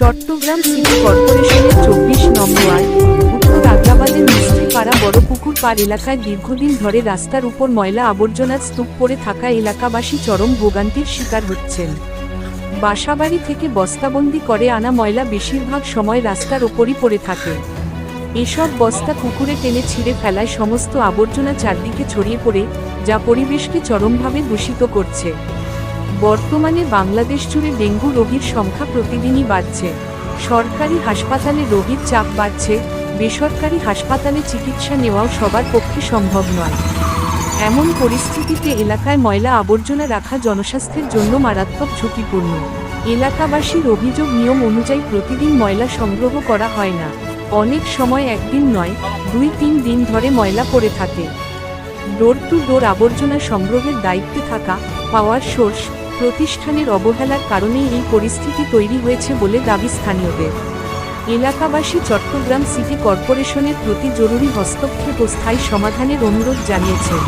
Chittagong city কর্পোরেশনের চব্বিশ নম্বর উত্তর আগ্রাবাদের মিস্ত্রিপাড়া বড়পুকুর পার এলাকায় দীর্ঘদিন ধরে রাস্তার উপর ময়লা আবর্জনার স্তূপ পড়ে থাকা এলাকাবাসী চরম ভোগান্তির শিকার হচ্ছেন। বাসাবাড়ি থেকে বস্তাবন্দি করে আনা ময়লা বেশিরভাগ সময় রাস্তার ওপরই পড়ে থাকে। এসব বস্তা পুকুরে টেনে ছিঁড়ে ফেলায় সমস্ত আবর্জনা চারদিকে ছড়িয়ে পড়ে, যা পরিবেশকে চরমভাবে দূষিত করছে। বর্তমানে বাংলাদেশ জুড়ে ডেঙ্গু রোগীর সংখ্যা প্রতিদিনই বাড়ছে। সরকারি হাসপাতালে রোগীর চাপ বাড়ছে, বেসরকারি হাসপাতালে চিকিৎসা নেওয়াও সবার পক্ষে সম্ভব নয়। এমন পরিস্থিতিতে এলাকায় ময়লা আবর্জনা রাখা জনস্বাস্থ্যের জন্য মারাত্মক ঝুঁকিপূর্ণ। এলাকাবাসীর অভিযোগ নিয়ম অনুযায়ী প্রতিদিন ময়লা সংগ্রহ করা হয় না। অনেক সময় একদিন নয়, দুই তিন দিন ধরে ময়লা পড়ে থাকে। ডোর টু ডোর আবর্জনা সংগ্রহের দায়িত্বে থাকা পাওয়ার সোর্স প্রতিষ্ঠানের অবহেলার কারণেই এই পরিস্থিতি তৈরি হয়েছে বলে দাবি স্থানীয়দের। এলাকাবাসী চট্টগ্রাম সিটি কর্পোরেশনের প্রতি জরুরি হস্তক্ষেপ ও স্থায়ী সমাধানের অনুরোধ জানিয়েছেন।